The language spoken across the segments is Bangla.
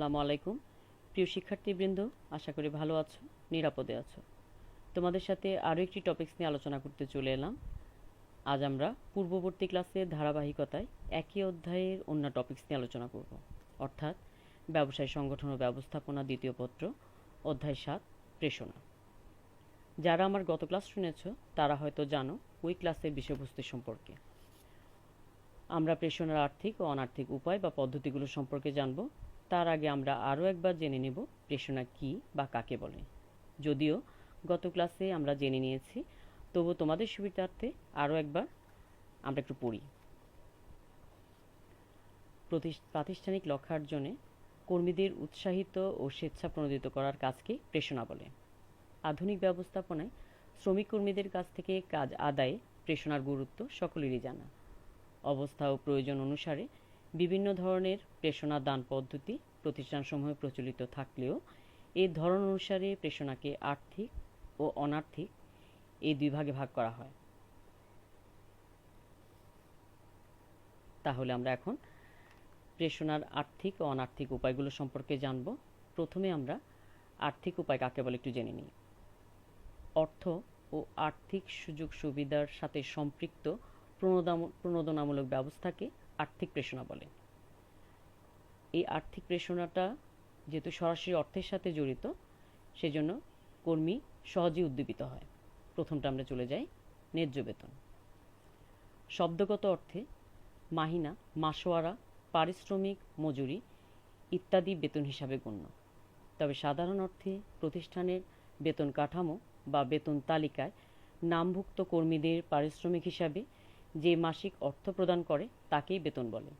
আসসালামু আলাইকুম। প্রিয় শিক্ষার্থীবৃন্দ, আশা করি ভালো আছো, নিরাপদে আছো। তোমাদের সাথে আরও একটি টপিকস নিয়ে আলোচনা করতে চলে এলাম। আজ আমরা পূর্ববর্তী ক্লাসের ধারাবাহিকতায় একই অধ্যায়ের অন্য টপিকস নিয়ে আলোচনা করব। অর্থাৎ ব্যবসায় সংগঠন ও ব্যবস্থাপনা দ্বিতীয় পত্র, অধ্যায় সাত, প্রেষণা। যারা আমার গত ক্লাস শুনেছ, তারা হয়তো জানো ওই ক্লাসের বিষয়বস্তু সম্পর্কে। আমরা প্রেষণার আর্থিক ও অনার্থিক উপায় বা পদ্ধতিগুলো সম্পর্কে জানব। তার আগে আমরা আরও একবার জেনে নেব প্রেষণা কী বা কাকে বলে। যদিও গত ক্লাসে আমরা জেনে নিয়েছি তবু তোমাদের সুবিধার্থে আরও একবার আমরা একটু পড়ি। প্রাতিষ্ঠানিক লক্ষ্যার্জনে কর্মীদের উৎসাহিত ও স্বেচ্ছা প্রণোদিত করার কাজকে প্রেষণা বলে। আধুনিক ব্যবস্থাপনায় শ্রমিক কর্মীদের কাছ থেকে কাজ আদায়ে প্রেষণার গুরুত্ব সকলেরই জানা। অবস্থা ও প্রয়োজন অনুসারে বিভিন্ন ধরনের প্রেষণা দান পদ্ধতি প্রতিষ্ঠানসমূহে প্রচলিত থাকলেও এই ধরন অনুসারে প্রেষণাকে আর্থিক ও অনার্থিক এই দুই ভাগে ভাগ করা হয়। তাহলে আমরা এখন প্রেষণার আর্থিক ও অনার্থিক উপায়গুলো সম্পর্কে জানব। প্রথমে আমরা আর্থিক উপায় কাকে বলে একটু জেনে নিই। অর্থ ও আর্থিক সুযোগ সুবিধার সাথে সম্পৃক্ত প্রণোদনামূলক ব্যবস্থাকে আর্থিক প্রেষণা বলে। এই আর্থিক প্রেষণাটা যেহেতু সরাসরি অর্থের সাথে জড়িত, সেজন্য কর্মী সহজেই উদ্দীপিত হয়। প্রথমটা আমরা চলে যাই ন্যায্য বেতন। শব্দগত অর্থে মাহিনা, মাসোয়ারা, পারিশ্রমিক, মজুরি ইত্যাদি বেতন হিসাবে গণ্য। তবে সাধারণ অর্থে প্রতিষ্ঠানের বেতন কাঠামো বা বেতন তালিকায় নামভুক্ত কর্মীদের পারিশ্রমিক হিসাবে যে মাসিক অর্থ প্রদান করে, তাকেই বেতন বলে।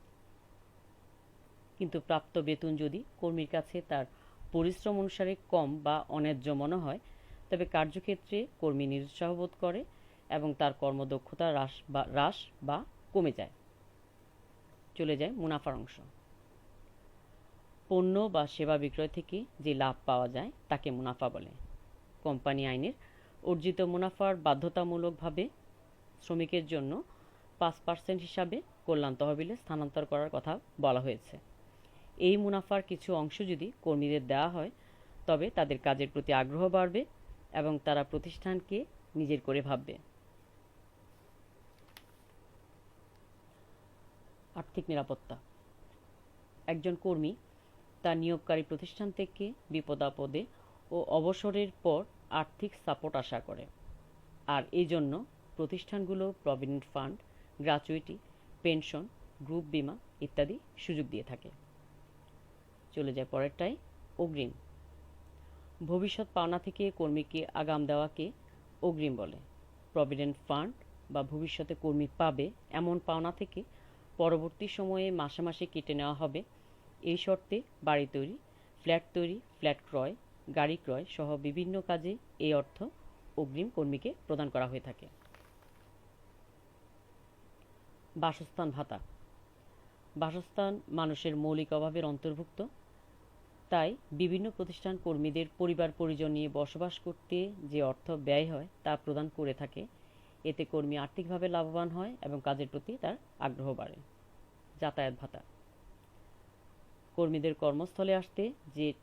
কিন্তু প্রাপ্ত বেতন যদি কর্মীর কাছে তার পরিশ্রম অনুসারে কম বা অন্যায্য মনে হয়, তবে কার্যক্ষেত্রে কর্মী নিরুৎসাহ বোধ করে এবং তার কর্মদক্ষতা হ্রাস বা হ্রাস বা কমে যায়। চলে যায় মুনাফার অংশ। পণ্য বা সেবা বিক্রয় থেকে যে লাভ পাওয়া যায়, তাকে মুনাফা বলে। কোম্পানি আইনের অর্জিত মুনাফার বাধ্যতামূলকভাবে শ্রমিকের জন্য পাঁচ পার্সেন্ট হিসাবে কল্যাণ তহবিলে স্থানান্তর করার কথা বলা হয়েছে। এই মুনাফার কিছু অংশ যদি কর্মীদের দেওয়া হয়, তবে তাদের কাজের প্রতি আগ্রহ বাড়বে এবং তারা প্রতিষ্ঠানকে নিজের করে ভাববে। আর্থিক নিরাপত্তা। একজন কর্মী তার নিয়োগকারী প্রতিষ্ঠান থেকে বিপদাপদে ও অবসরের পর আর্থিক সাপোর্ট আশা করে। আর এই জন্য প্রতিষ্ঠানগুলো provident fund gratuity pension, group বীমা ইত্যাদি সুযোগ দিয়ে থাকে। চলে যায় পরেরটাই অগ্রিম। ভবিষ্যৎ পাওনা থেকে কর্মীকে আগাম দেওয়াকে অগ্রিম বলে। প্রভিডেন্ট ফান্ড বা ভবিষ্যতে কর্মী পাবে এমন পাওনা থেকে পরবর্তী সময়ে মাসে মাসে কেটে নেওয়া হবে। এই শর্তে বাড়ি তৈরি, ফ্ল্যাট তৈরি, ফ্ল্যাট ক্রয়, গাড়ি ক্রয় সহ বিভিন্ন কাজে এই অর্থ অগ্রিম কর্মীকে প্রদান করা হয়ে থাকে। বাসস্থান ভাতা। বাসস্থান মানুষের মৌলিক অভাবের অন্তর্ভুক্ত। তাই বিভিন্ন প্রতিষ্ঠান কর্মীদের পরিবার পরিজন নিয়ে বসবাস করতে যে অর্থ ব্যয় হয় তা প্রদান করে থাকে, এতে কর্মী আর্থিকভাবে লাভবান হয় এবং কাজের প্রতি তার আগ্রহ বাড়ে। যাতায়াত ভাতা। কর্মীদের কর্মস্থলে আসতে যে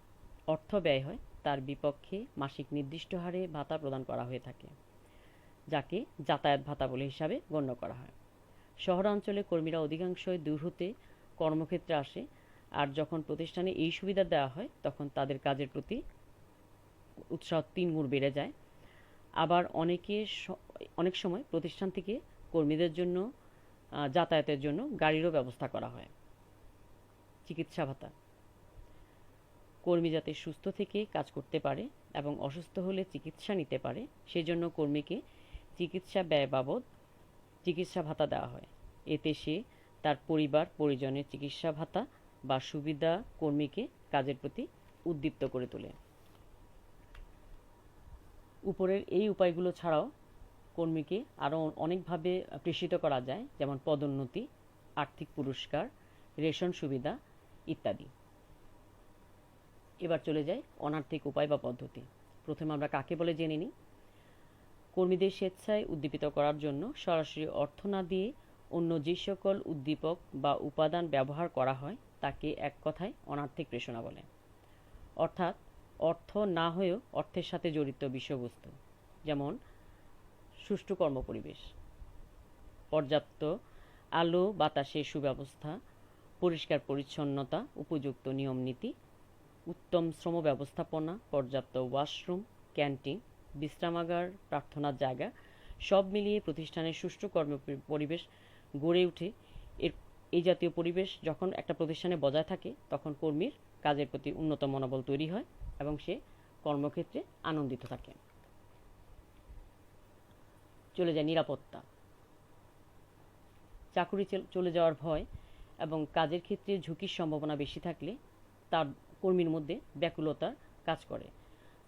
অর্থ ব্যয় হয় তার বিপক্ষে মাসিক নির্দিষ্ট হারে ভাতা প্রদান করা হয়ে থাকে, যাকে যাতায়াত ভাতা বলে হিসাবে গণ্য করা হয়। শহরাঞ্চলে কর্মীরা অধিকাংশই দূর হতে কর্মক্ষেত্রে আসে আর যখন প্রতিষ্ঠানে এই সুবিধা দেওয়া হয়, তখন তাদের কাজের প্রতি উৎসাহ তিনগুণ বেড়ে যায়। আবার অনেকে অনেক সময় প্রতিষ্ঠান থেকে কর্মীদের জন্য যাতায়াতের জন্য গাড়িরও ব্যবস্থা করা হয়। চিকিৎসা ভাতা। কর্মী যাতে সুস্থ থেকে কাজ করতে পারে এবং অসুস্থ হলে চিকিৎসা নিতে পারে, সেজন্য কর্মীকে চিকিৎসা ব্যয় বাবদ চিকিৎসা ভাতা দেওয়া হয়। এতে সে তার পরিবার, পরিজনের চিকিৎসা ভাতা বা সুবিধা কর্মীকে কাজের প্রতি উদ্দীপ্ত করে তোলে। উপরের এই উপায়গুলো ছাড়াও কর্মীকে আরও অনেকভাবে প্রেষিত করা যায়, যেমন পদোন্নতি, আর্থিক পুরস্কার, রেশন সুবিধা ইত্যাদি। এবার চলে যাই অনার্থিক উপায় বা পদ্ধতি। প্রথমে আমরা কাকে বলে জেনে নিই? কর্মীদের স্বেচ্ছায় উদ্দীপিত করার জন্য সরাসরি অর্থ না দিয়ে অন্য যে সকল উদ্দীপক বা উপাদান ব্যবহার করা হয়, তাকে এক কথায় অনার্থিক প্রেষণা বলে। অর্থাৎ, অর্থ না হয়েও অর্থের সাথে জড়িত বিষয়বস্তু, যেমন সুষ্ঠু কর্মপরিবেশ, পর্যাপ্ত আলো, বাতাসের সুব্যবস্থা, পরিষ্কার পরিচ্ছন্নতা, উপযুক্ত নিয়ম নীতি উত্তম শ্রম ব্যবস্থাপনা, পর্যাপ্ত ওয়াশরুম, ক্যান্টিন বিশ্রামাগার, প্রার্থনার জায়গা, সব মিলিয়ে প্রতিষ্ঠানের সুষ্ঠু কর্ম পরিবেশ গড়ে ওঠে এর, এই জাতীয় পরিবেশ যখন একটা প্রতিষ্ঠানে বজায় থাকে, তখন কর্মীর কাজের প্রতি উন্নত মনোবল তৈরি হয় এবং সে কর্মক্ষেত্রে আনন্দিত থাকে। চলে যায় নিরাপত্তা। চাকুরি চলে যাওয়ার ভয় এবং কাজের ক্ষেত্রে ঝুঁকির সম্ভাবনা বেশি থাকলে তার কর্মীর মধ্যে ব্যাকুলতা কাজ করে।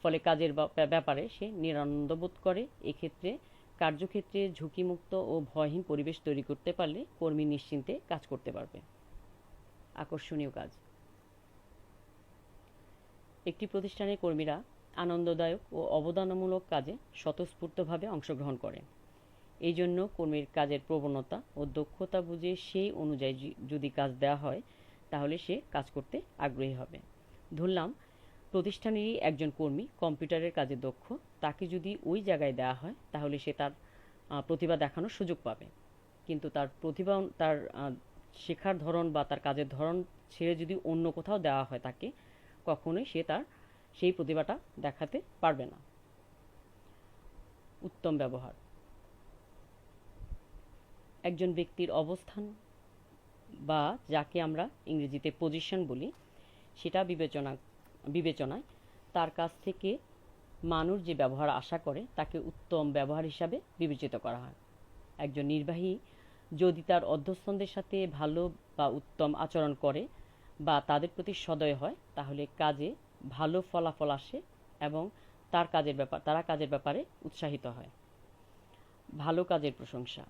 ফলে কাজের ব্যাপারে সে নিরানন্দ বোধ করে। এক্ষেত্রে কার্যক্ষেত্রে ঝুঁকিমুক্ত ও ভয়হীন পরিবেশ তৈরি করতে পারলে কর্মী নিশ্চিন্তে কাজ করতে পারবে। আকর্ষণীয় কাজ। একটি প্রতিষ্ঠানের কর্মীরা আনন্দদায়ক ও অবদানমূলক কাজে স্বতঃস্ফূর্তভাবে অংশগ্রহণ করে এই জন্য কর্মীর কাজের প্রবণতা ও দক্ষতা বুঝে সেই অনুযায়ী যদি কাজ দেওয়া হয়, তাহলে সে কাজ করতে আগ্রহী হবে। ধরলাম প্রতিষ্ঠানেরই একজন কর্মী কম্পিউটারের কাজে দক্ষ, তাকে যদি ওই জায়গায় দেওয়া হয়, তাহলে সে তার প্রতিভা দেখানোর সুযোগ পাবে। কিন্তু তার প্রতিভা, তার শেখার ধরন বা তার কাজের ধরন ছেড়ে যদি অন্য কোথাও দেওয়া হয় তাকে, কখনোই সে তার সেই প্রতিভাটা দেখাতে পারবে না। উত্তম ব্যবহার। একজন ব্যক্তির অবস্থান বা যাকে আমরা ইংরেজিতে পজিশন বলি, সেটা বিবেচনা বিবেচনায় তার কাছ থেকে মানুষ যে ব্যবহার আশা করে তাকে উত্তম ব্যবহার হিসাবে বিবেচিত করা হয়। একজন নির্বাহী যদি তার অধ্যস্থনদের সাথে ভালো বা উত্তম আচরণ করে বা তাদের প্রতি সদয় হয়, তাহলে কাজে ভালো ফলাফল আসে এবং তার কাজের ব্যাপার তারা কাজের ব্যাপারে উৎসাহিত হয়। ভালো কাজের প্রশংসা।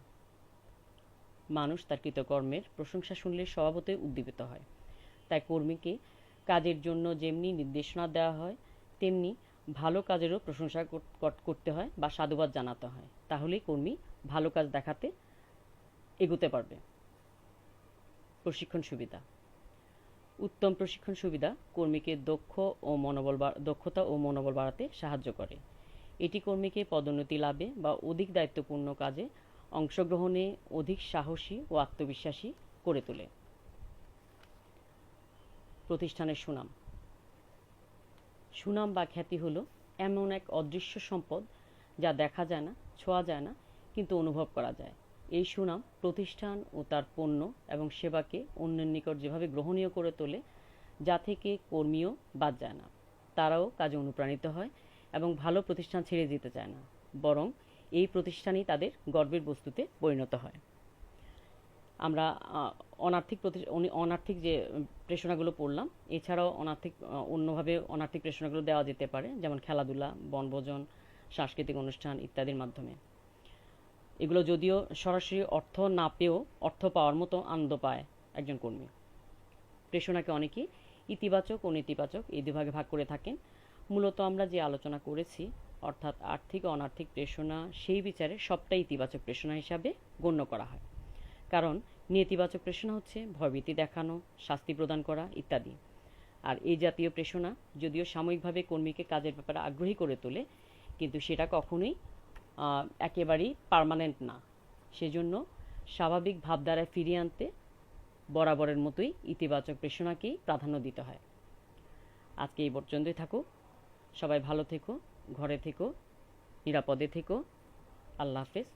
মানুষ তার কৃতকর্মের প্রশংসা শুনলে স্বভাবতই উদ্দীপিত হয়। তাই কর্মীকে কাজের জন্য যেমনি নির্দেশনা দেওয়া হয়, তেমনি ভালো কাজেরও প্রশংসা করতে হয় বা সাধুবাদ জানাতে হয়। তাহলেই কর্মী ভালো কাজ দেখাতে এগোতে পারবে। প্রশিক্ষণ সুবিধা। উত্তম প্রশিক্ষণ সুবিধা কর্মীকে দক্ষ ও মনোবল দক্ষতা ও মনোবল বাড়াতে সাহায্য করে। এটি কর্মীকে পদোন্নতি লাভে বা অধিক দায়িত্বপূর্ণ কাজে অংশগ্রহণে অধিক সাহসী ও আত্মবিশ্বাসী করে তোলে। প্রতিষ্ঠানের সুনাম। সুনাম বা খ্যাতি হলো এমন এক অদৃশ্য সম্পদ যা দেখা যায় না, ছোঁয়া যায় না, কিন্তু অনুভব করা যায়। এই সুনাম প্রতিষ্ঠান ও তার পণ্য এবং সেবাকে অন্যের নিকট যেভাবে গ্রহণীয় করে তোলে, যা থেকে কর্মীও বাদ যায় না, তারাও কাজে অনুপ্রাণিত হয় এবং ভালো প্রতিষ্ঠান ছেড়ে যেতে চায় না, বরং এই প্রতিষ্ঠানই তাদের গর্বের বস্তুতে পরিণত হয়। আমরা অনার্থিক প্রতি অনার্থিক যে প্রেষণাগুলো পড়লাম, এছাড়াও অনার্থিক অন্যভাবে অনার্থিক প্রেষণাগুলো দেওয়া যেতে পারে, যেমন খেলাধুলা, বনভোজন, সাংস্কৃতিক অনুষ্ঠান ইত্যাদির মাধ্যমে। এগুলো যদিও সরাসরি অর্থ না পেয়েও অর্থ পাওয়ার মতো আনন্দ পায় একজন কর্মী। প্রেষণাকে অনেকেই ইতিবাচক ও নেতিবাচক এই দুভাগে ভাগ করে থাকেন। মূলত আমরা যে আলোচনা করেছি, অর্থাৎ আর্থিক ও অনার্থিক প্রেষণা, সেই বিচারে সবটাই ইতিবাচক প্রেষণা হিসাবে গণ্য করা হয়। কারণ নেতিবাচক প্রেষণা হচ্ছে ভয়ভীতি দেখানো, শাস্তি প্রদান করা ইত্যাদি। আর এই জাতীয় প্রেষণা যদিও সাময়িকভাবে কর্মীকে কাজের ব্যাপারে আগ্রহী করে তোলে, কিন্তু সেটা কখনোই একেবারেই পারমানেন্ট না। সেজন্য স্বাভাবিক ভাবধারায় ফিরিয়ে আনতে বরাবরের মতোই ইতিবাচক প্রেষণাকেই প্রাধান্য দিতে হয়। আজকে এই পর্যন্তই থাকুক সবাই ভালো থেকো, ঘরে থেকো, নিরাপদে থেকো। আল্লাহ হাফেজ।